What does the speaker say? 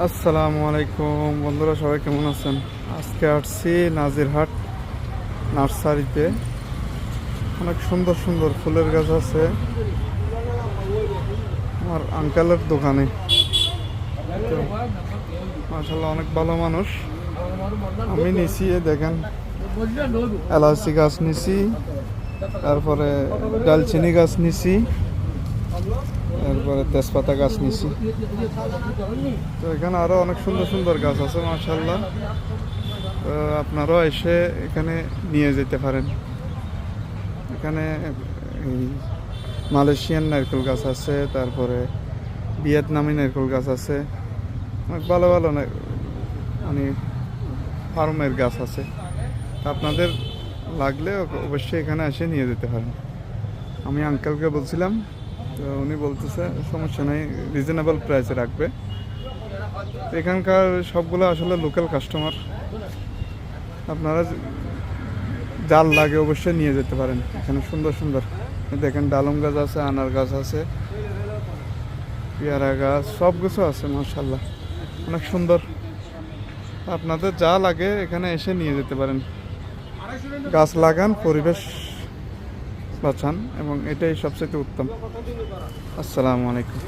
আসসালামু আলাইকুম। বন্ধুরা, সবাই কেমন আছেন? আজকে আসছি নাজিরহাট নার্সারিতে। অনেক সুন্দর সুন্দর ফুলের গাছ আছে। আমার আঙ্কেলের দোকানে। মাসাল্লাহ অনেক ভালো মানুষ। আমি নিছি দেখেন, এলাচি গাছ নিছি, তারপরে ডালচিনি গাছ নিছি। তারপরে তেজপাতা গাছ নিছি। তো এখানে আরও অনেক সুন্দর সুন্দর গাছ আছে মাশাল্লাহ তো আপনারাও এসে এখানে নিয়ে যেতে পারেন। এখানে এই মালয়েশিয়ান নারকেল গাছ আছে, তারপরে ভিয়েতনামি নারকেল গাছ আছে। অনেক ভালো ভালো মানে ফার্মের গাছ আছে। আপনাদের লাগলে অবশ্যই এখানে এসে নিয়ে যেতে পারেন। আমি আঙ্কেলকে বলছিলাম তো উনি বলতেছে, সমস্যা নেই রিজনেবল প্রাইসে রাখবে। এখানকার সবগুলো আসলে লোকাল কাস্টমার আপনারা যার লাগে অবশ্যই নিয়ে যেতে পারেন। এখানে সুন্দর সুন্দর। দেখেন ডালম গাছ আছে, আনার গাছ আছে, পেয়ারা গাছ সব কিছু আছে মার্শাল্লাহ অনেক সুন্দর। আপনাদের যা লাগে এখানে এসে নিয়ে যেতে পারেন। গাছ লাগান, পরিবেশ বাঁচান এবং এটাই সবচেয়ে উত্তম। আসসালামু আলাইকুম।